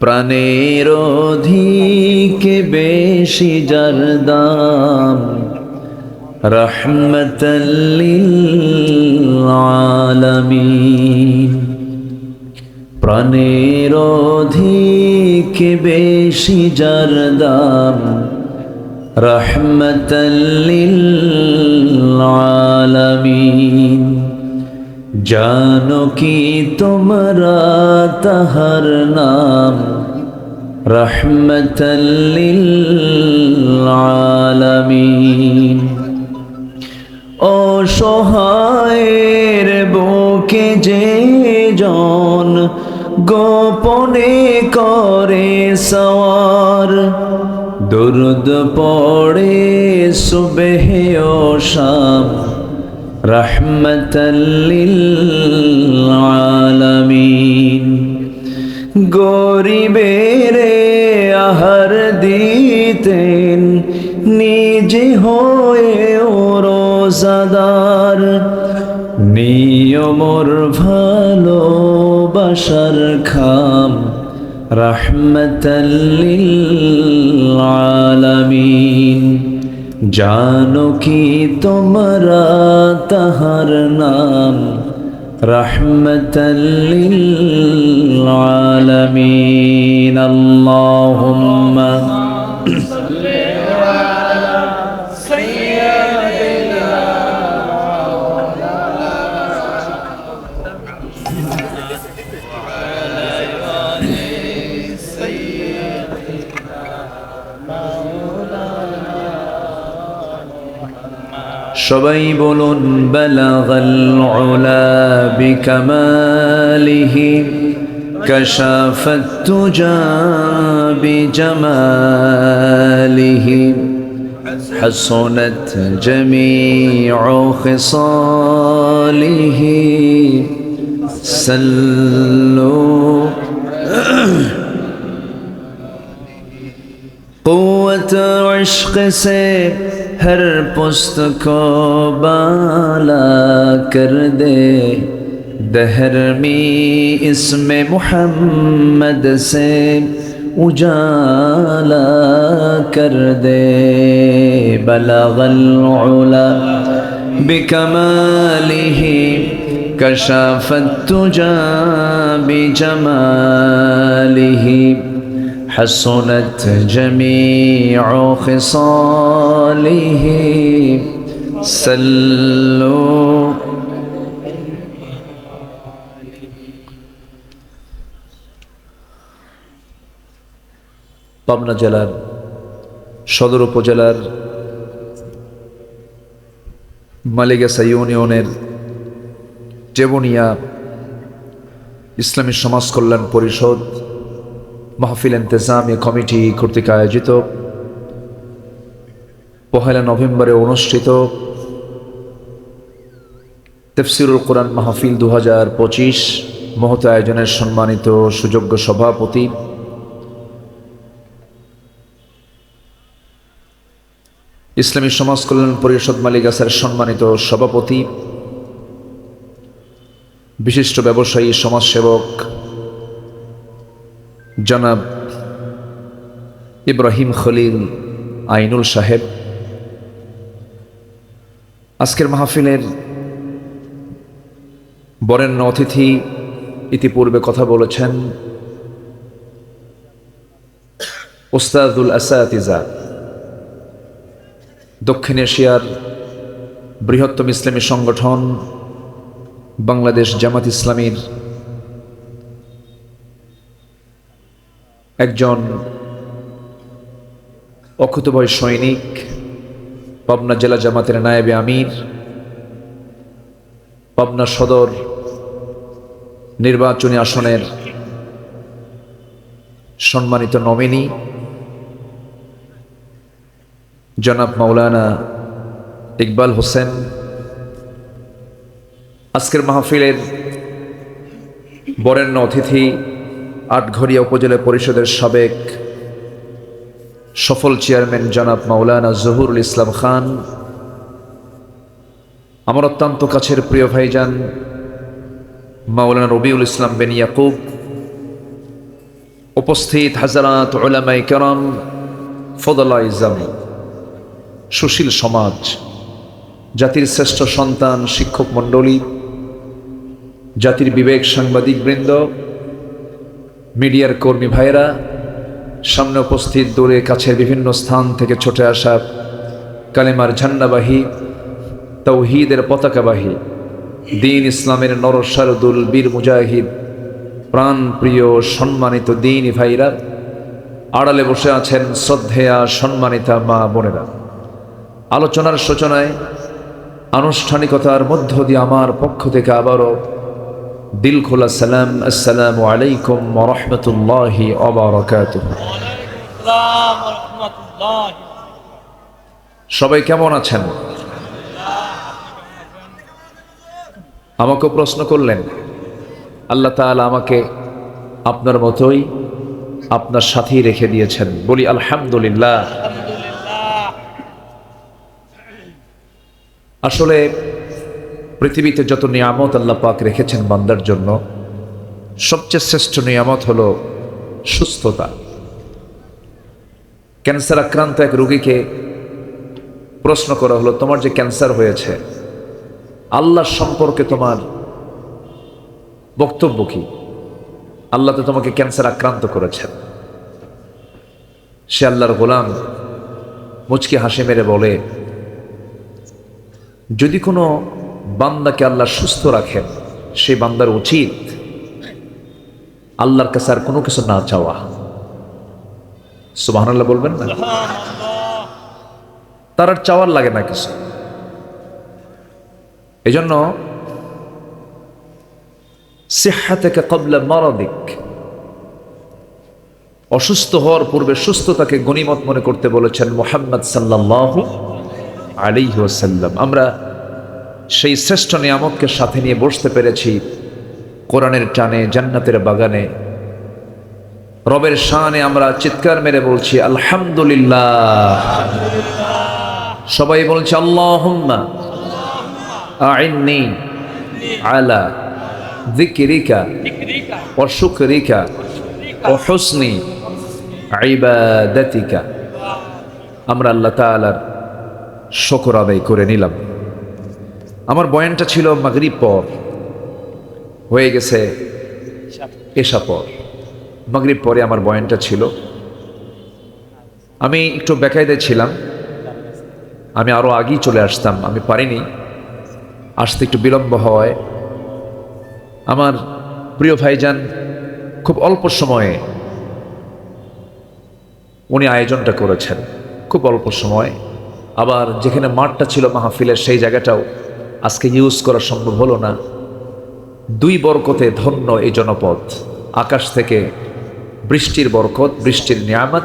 প্রাণের অধিকে বেশি যার দাম রহমতল্লিল আলামিন। প্রাণের অধিকে বেশি যার দাম রহমতল্লিল আলামিন। জানো কি তোমরা তাহার নাম? রহমতল্লিল আলামিন অসহায়ের বুকে যে জন গোপনে করে সওয়ার, দুরুদ পড়ে সুবেহে ও শাম। রহমতল্লিল আলামিন গরিবেরে আহার দিতেন নিজে হয়ে রোজাদার। নিয়মর ভালোবাসার খাম রহমতল্লিল আলামিন জানো কি তোমরা তাহার নাম? রহমতলিল আলমিন। আল্লাহুম্মা সবাই বলুন বালাগাল উলা বিকামালিহি كشف التجى بجماله حسنت جميع خصاله سلوا قوت عشق سے ہر پست کو بالا کر دے۔ دہر می اسم محمد سے اجالا کر دے۔ بلغ العلا بکماله کشف التجا بجماله۔ حسنت جميع خصاله سلوا পাবনা জেলার সদর উপজেলার মালিগাসা ইউনিয়নের জেবনিয়া ইসলামী সমাজ কল্যাণ পরিষদ মাহফিল ইন্তেজামি কমিটি কর্তৃক আয়োজিত। পহেলা নভেম্বরে অনুষ্ঠিত। তেফসিরুল কোরআন মাহফিল দু হাজার পঁচিশ মহত আয়োজনের সম্মানিত সুযোগ্য সভাপতি। ইসলামী সমাজ কল্যাণ পরিষদ মালিকাসের সম্মানিত সভাপতি। বিশিষ্ট ব্যবসায়ী, সমাজসেবক জনাব ইব্রাহিম খলিল আইনুল সাহেব, আজকের মাহফিলের বরেণ্য অতিথি ইতিপূর্বে কথা বলেছেন ওস্তাদুল আসাতিজা, দক্ষিণ এশিয়ার বৃহত্তম ইসলামী সংগঠন বাংলাদেশ জামাত ইসলামীর একজন অক্ষতভয় সৈনিক, পাবনা জেলা জামাতের নায়েবে আমির, পাবনা সদর নির্বাচনী আসনের সম্মানিত নমিনী, জনাব মাওলানা ইকবাল হোসেন। আজকের মাহফিলের বরেণ্য অতিথি আটঘরিয়া উপজেলা পরিষদের সাবেক সফল চেয়ারম্যান জনাব মাওলানা জহুরুল ইসলাম খান, আমার অত্যন্ত কাছের প্রিয় ভাইজান মাওলানা রবিউল ইসলাম বেন ইয়াকুব, উপস্থিত হাজারাত ওলামাই কেরাম ফদলা ইজাম সুশীল সমাজ, জাতির শ্রেষ্ঠ সন্তান শিক্ষক মণ্ডলী, জাতির বিবেক সাংবাদিক বৃন্দ মিডিয়ার কর্মী ভাইয়েরা, সামনে উপস্থিত দূরে কাছের বিভিন্ন স্থান থেকে ছুটে আসা কালেমার ঝান্ডাবাহী, তৌহিদের পতাকাবাহী, দিন ইসলামের নরসারদুল বীর মুজাহিদ, প্রাণপ্রিয় সম্মানিত দিন ভাইরা, আড়ালে বসে আছেন শ্রদ্ধেয়া সম্মানিতা মা বোনেরা। আলোচনার সূচনায় আনুষ্ঠানিকতার মধ্য দিয়ে আমার পক্ষ থেকে আবারও দিল খোলা সালাম, আসসালামু আলাইকুম রহমতুল্লাহি অবরকাত সবাই কেমন আছেন? আমাকে প্রশ্ন করলেন, আল্লাহ তালা আমাকে আপনার মতোই আপনার সাথেই রেখে দিয়েছেন। বলি, আলহামদুলিল্লাহ। আসলে পৃথিবীতে যত নিয়ামত আল্লাহ পাক রেখেছেন বান্দার জন্য, সবচেয়ে শ্রেষ্ঠ নিয়ামত হল সুস্থতা। ক্যান্সার আক্রান্ত এক রোগীকে প্রশ্ন করা হলো, তোমার যে ক্যান্সার হয়েছে আল্লাহ সম্পর্কে তোমার বক্তব্য কি? আল্লাহ তো তোমাকে ক্যান্সার আক্রান্ত করেছেন। সে আল্লাহর গোলাম মুচকি হাসি মেরে বলে, যদি কোনো বান্দাকে আল্লাহ সুস্থ রাখেন, সে বান্দার উচিত আল্লাহর কাছে আর কোনো কিছু না চাওয়া। সুবাহ বলবেন না? তার আর চাওয়ার লাগে না কিছু। এজন্য সিহা থেকে কবলে মরদিক, অসুস্থ হওয়ার পূর্বে সুস্থতাকে গণিমত মনে করতে বলেছেন মোহাম্মদ সাল্লাহ আলী ওসাল্লাম আমরা সেই শ্রেষ্ঠ নিয়ামতকে সাথে নিয়ে বসতে পেরেছি কোরআনের টানে, জান্নাতের বাগানে। রবের শানে আমরা চিৎকার মেরে বলছি, আলহামদুলিল্লাহ। সবাই বলছে আল্লাহ আইনি আলা দিকিরিকা অসুকরিকা অহসনি আইবাদাতিকা আমরা আল্লাহ তালার শকর আদায় করে নিলাম। আমার বয়ানটা ছিল মাগরিব পর, হয়ে গেছে এসা পর। মাগরিব পরে আমার বয়ানটা ছিল। আমি একটু বেকায়দায় ছিলাম। আমি আরও আগেই চলে আসতাম, আমি পারিনি। আসতে একটু বিলম্ব হওয়ায় আমার প্রিয় ভাইজান খুব অল্প সময়ে উনি আয়োজনটা করেছেন। খুব অল্প সময়। আবার যেখানে মাঠটা ছিল মাহফিলের সেই জায়গাটাও আজকে ইউজ করা সম্ভব হলো না। দুই বরকতে ধন্য এই জনপদ। আকাশ থেকে বৃষ্টির বরকত, বৃষ্টির নিয়ামত,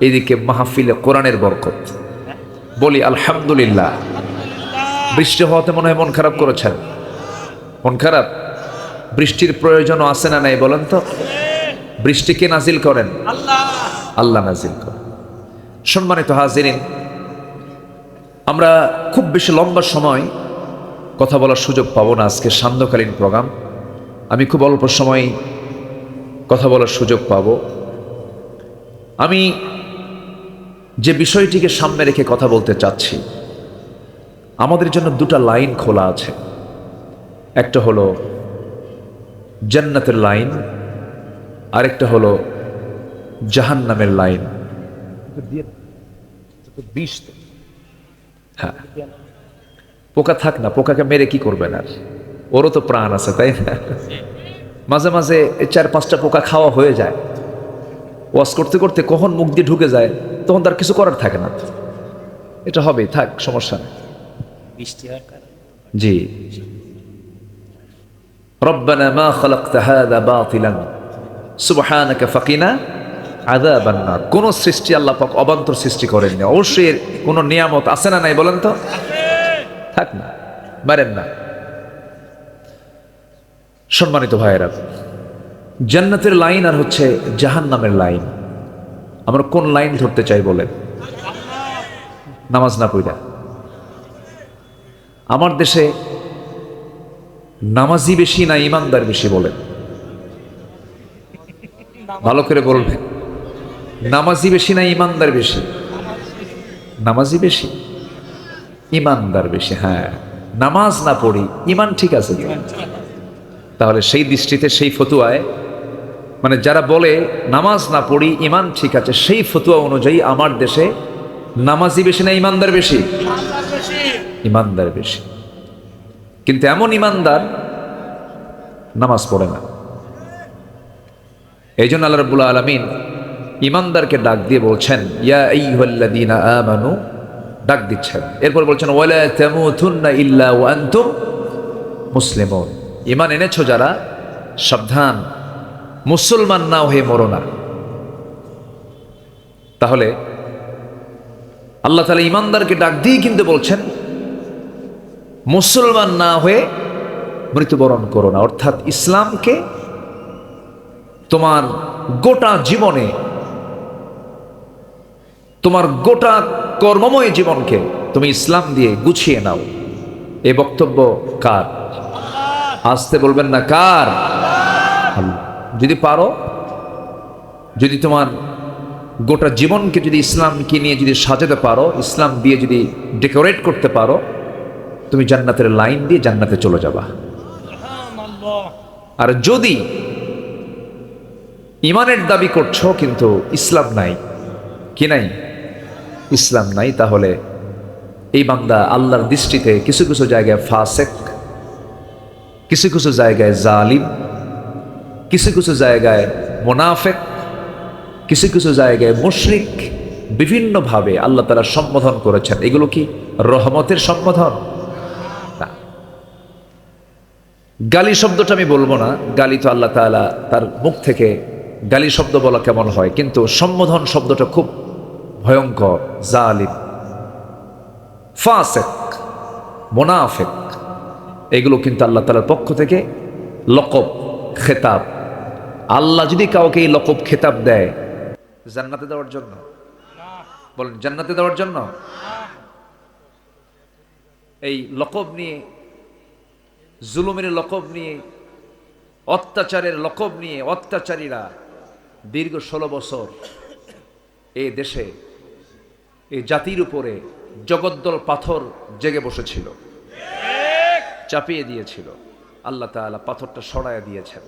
এদিকে মাহফিলে কোরআনের বরকত। বলি আলহামদুলিল্লাহ। বৃষ্টি হওয়াতে মনে হয় মন খারাপ করেছেন। মন খারাপ? বৃষ্টির প্রয়োজনও আছে না নাই বলেন তো? বৃষ্টিকে নাজিল করেন? আল্লাহ নাজিল করেন। সম্মানিত হাজির আমরা খুব বেশি লম্বা সময় কথা বলার সুযোগ পাবো না আজকে সান্ধ্যকালীন প্রোগ্রাম। আমি খুব অল্প সময় কথা বলার সুযোগ পাব। আমি যে বিষয়টিকে সামনে রেখে কথা বলতে চাচ্ছি আমাদের জন্য দুটো লাইন খোলা আছে। একটা হলো জান্নাতের লাইন আরেকটা হলো জাহান্নামের লাইন। হ্যাঁ। পোকা থাক না পোকাকে মেরে কি করবেন আর ওরও তো প্রাণ আছে তাই না মাঝে মাঝে এই চার পাঁচটা পোকা খাওয়া হয়ে যায় ওয়াশ করতে করতে কখন মুখ দিয়ে ঢুকে যায় তখন তার কিছু করার থাকে না এটা হবেই থাক সমস্যা নেই বৃষ্টি হওয়ার কারণে জি ربنا ما خلقت هذا باطلا سبحانك فقنا عذاب النار কোন সৃষ্টি আল্লাহ পাক অবান্তর সৃষ্টি করেননি অবশ্যই এর কোন নিয়ামত আছে না নাই বলেন তো থাক না, মারেন না। সম্মানিত ভাইয়েরা, জান্নাতের লাইন আর হচ্ছে জাহান্নামের লাইন। আমরা কোন লাইন ধরতে চাই বলেন? নামাজ না পড়া। আমার দেশে নামাজি বেশি না ইমানদার বেশি বলেন? ভালো করে বলবেন। নামাজি বেশি না ইমানদার বেশি? নামাজি বেশি। ইমানদার বেশি হ্যাঁ। নামাজ না পড়ি, ইমান ঠিক আছে। তাহলে সেই দৃষ্টিতে সেই ফতুয়ায় মানে যারা বলে নামাজ না পড়ি, ইমান ঠিক আছে, সেই ফতুয়া অনুযায়ী আমার দেশে নামাজি বেশি না ইমানদার বেশি? ইমানদার বেশি। কিন্তু এমন ইমানদার নামাজ পড়ে না। এই জন্য আল্লাহ রব্বুল আলমিন ইমানদারকে ডাক দিয়ে বলছেন, ইয়া আইয়ুহাল্লাযীনা আমানু ডাক দিচ্ছেন। এরপর বলছেন, ওয়ালা তামুতুন্না ইল্লা ওয়া আনতুম মুসলিমুন। ইমান এনেছো যারা, সাবধান, মুসলমান না হয়ে মরো না। তাহলে আল্লাহ তাআলা ইমানদারকে ডাক দিয়ে কিন্তু বলছেন, মুসলমান না হয়ে মৃত্যুবরণ করো না। অর্থাৎ ইসলামকে তোমার গোটা জীবনে তোমার গোটা কর্মময় জীবনকে তুমি ইসলাম দিয়ে গুছিয়ে নাও। এ বক্তব্য কার? আসতে বলবেন না কার? যদি পারো, যদি তোমার গোটা জীবনকে যদি ইসলামকে নিয়ে যদি সাজাতে পারো, ইসলাম দিয়ে যদি ডেকোরেট করতে পারো, তুমি জান্নাতের লাইন দিয়ে জান্নাতে চলে যাবা। আর যদি ইমানের দাবি করছ, কিন্তু ইসলাম নাই, কি নাই? ইসলাম নাই, তাহলে এই বান্দা আল্লাহর দৃষ্টিতে কিছু কিছু জায়গায় ফাসেক, কিছু কিছু জায়গায় জালিম, কিছু কিছু জায়গায় মোনাফেক, কিছু কিছু জায়গায় মুশরিক বিভিন্নভাবে আল্লাহ তারা সম্বোধন করেছেন। এগুলো কি রহমতের সম্বোধন? গালি শব্দটা আমি বলব না। গালি তো আল্লাহ তাআলা তার মুখ থেকে গালি শব্দ বলা কেমন হয়, কিন্তু সম্বোধন শব্দটা খুব ভয়ঙ্কর, জালিম, ফাসেক, মোনাফেক। এগুলো কিন্তু আল্লাহ তালার পক্ষ থেকে লকব, খেতাব। আল্লাহ যদি কাউকে এই লকব, খেতাব দেয়, জান্নাতে দেওয়ার জন্য? বলেন, জান্নাতে দেওয়ার জন্য? এই লকব নিয়ে, জুলুমের লকব নিয়ে, অত্যাচারের লকব নিয়ে অত্যাচারীরা দীর্ঘ ষোলো বছর এ দেশে এই জাতির উপরে জগদ্দল পাথর জেগে বসেছিল। চাপিয়ে দিয়েছিল। আল্লাহ তাআলা পাথরটা সরাইয়া দিয়েছেন।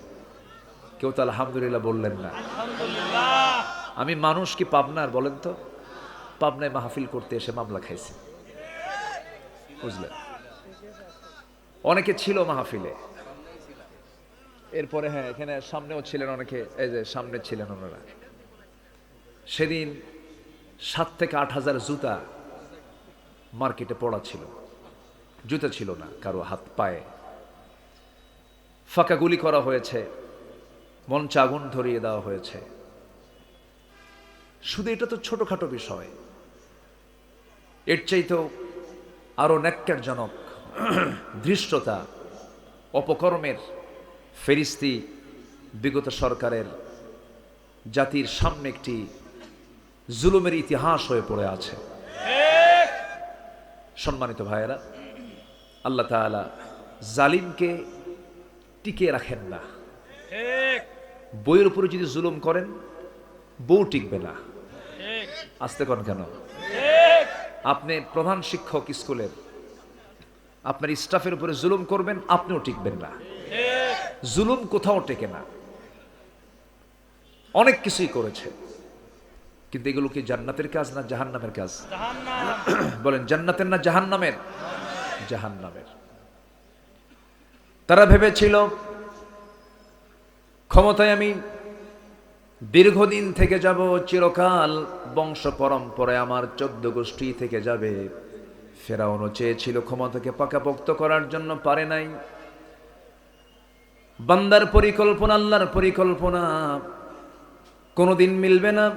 কেউ তো আলহামদুলিল্লাহ বললেন না। আমি মানুষ কি পাবনার বলেন তো? পাবনায় মাহফিল করতে এসে মামলা খাইছি। বুঝলেন? অনেকে ছিল মাহফিলে। এরপরে হ্যাঁ এখানে সামনেও ছিলেন অনেকে এই যে সামনে ছিলেন ওনারা। সেদিন সাত থেকে আট হাজার জুতা মার্কেটে পড়া ছিল। জুতা ছিল না, কারও হাত পায়ে। ফাঁকা গুলি করা হয়েছে মঞ্চে আগুন ধরিয়ে দেওয়া হয়েছে। শুধু এটা তো ছোটখাটো বিষয়। এর চাইতেও আরও ন্যাক্কারজনক ধৃষ্টতা, অপকর্মের ফেরিস্তি বিগত সরকারের জাতির সামনে একটি জুলুমের ইতিহাস হয়ে পড়ে আছে। সম্মানিত ভাইয়েরা, আল্লাহ তাআলা জালিমকে টিকে রাখেন না। বইয়ের উপরে যদি জুলুম করেন, বউ টিকবে না। আসতে কন কেন? আপনি প্রধান শিক্ষক স্কুলের, আপনার স্টাফের উপরে জুলুম করবেন, আপনিও টিকবেন না। জুলুম কোথাও টেকে না। অনেক কিছুই করেছে। কিন্তু এগুলো কি জান্নাতের কাজ না জাহান্নামের কাজ? বলেন জান্নাতের না জাহান্নামের? জাহান্নামের। তারা ভেবেছিল ক্ষমতায় আমি দীর্ঘদিন থেকে যাব চিরকাল বংশ পরম্পরায় আমার চোদ্দ গোষ্ঠী থেকে যাবে। ফেরাউনও চেয়েছিল ক্ষমতাকে পাকাপোক্ত করার জন্য পারে নাই। বান্দার পরিকল্পনা আল্লাহর পরিকল্পনা কোনোদিন মিলবে না।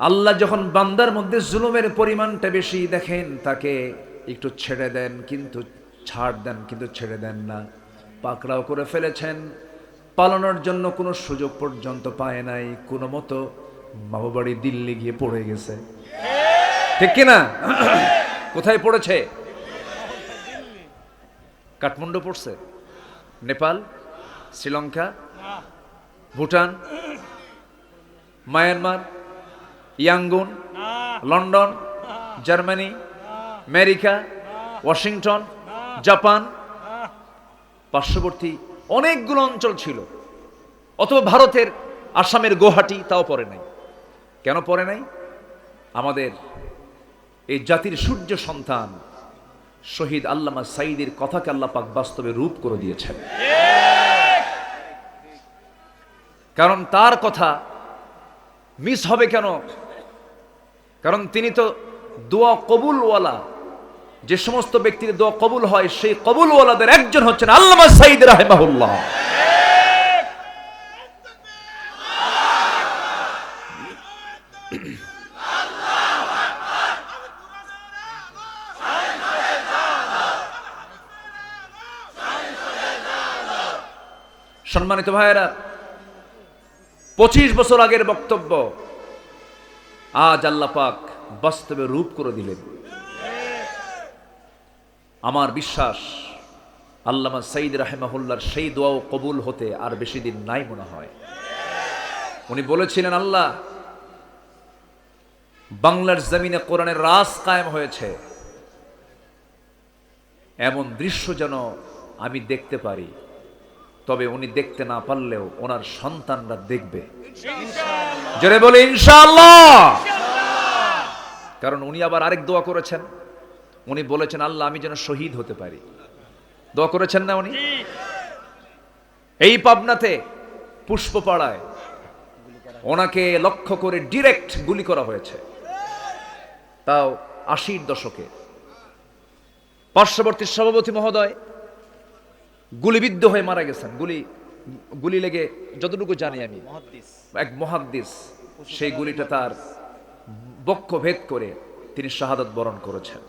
আল্লাহ যখন বান্দার মধ্যে জুলুমের পরিমাণটা বেশি দেখেন, তাকে একটু ছেড়ে দেন, কিন্তু ছাড় দেন, কিন্তু ছেড়ে দেন না। পাকড়াও করে ফেলেছেন। পালানোর জন্য কোনো সুযোগ পর্যন্ত পায় নাই। কোনো মতো মামা বাড়ি দিল্লি গিয়ে পড়ে গেছে। ঠিক কিনা? কোথায় পড়েছে? কাঠমান্ডু পড়ছে? Nepal? Sri Lanka? Bhutan? Myanmar? Yangon London Germany America Washington Japan. পার্শ্ববর্তী অনেকগুলো অঞ্চল ছিল। অথবা ভারতের আসামের গুয়াহাটি তাও পরে নাই। কেন পরে নাই? আমাদের এই জাতির সূর্য সন্তান শহীদ আল্লামা সাইদের কথাকে আল্লাহ পাক বাস্তবে রূপ করে দিয়েছেন। কারণ তার কথা মিস হবে কেন? কারণ তিনি তো দোয়া কবুলওয়ালা। যে সমস্ত ব্যক্তির দোয়া কবুল হয়, সেই কবুলওয়ালাদের একজন হচ্ছেন আল্লামা সাইদ রাহেমাহুল্লাহ। সম্মানিত ভাইয়েরা পঁচিশ বছর আগের বক্তব্য। আজ আল্লাহ পাক বাস্তবে রূপ করে দিলেন। আমার বিশ্বাস, আল্লামা সাইদ রাহেমাহুল্লার সেই দোয়াও কবুল হতে আর বেশি দিন নাই মনে হয়। উনি বলেছিলেন, আল্লাহ, বাংলার জমিনে কোরআনের রাস কায়েম হয়েছে। এমন দৃশ্য যেন আমি দেখতে পারি। তবে উনি দেখতে না পারলেও ওনার সন্তানরা দেখবে। জোরে বলে, ইনশাআল্লাহ! কারণ উনি আবার আরেক দোয়া করেছেন। উনি বলেছেন, আল্লাহ, আমি যেন শহীদ হতে পারি। দোয়া করেছেন না উনি? এই পাবনাতে, পুষ্পপাড়ায়, ওনাকে লক্ষ্য করে ডিরেক্ট গুলি করা হয়েছে। তাও আশির দশকে। পার্শ্ববর্তী সভাপতি মহোদয় গুলিবিদ্ধ হয়ে মারা গেছেন। গুলি গুলি লেগে যতটুকু জানি আমি এক মহাদ্দিস সেই গুলিটা তার বক্ষ ভেদ করে তিনি শাহাদত বরণ করেছেন।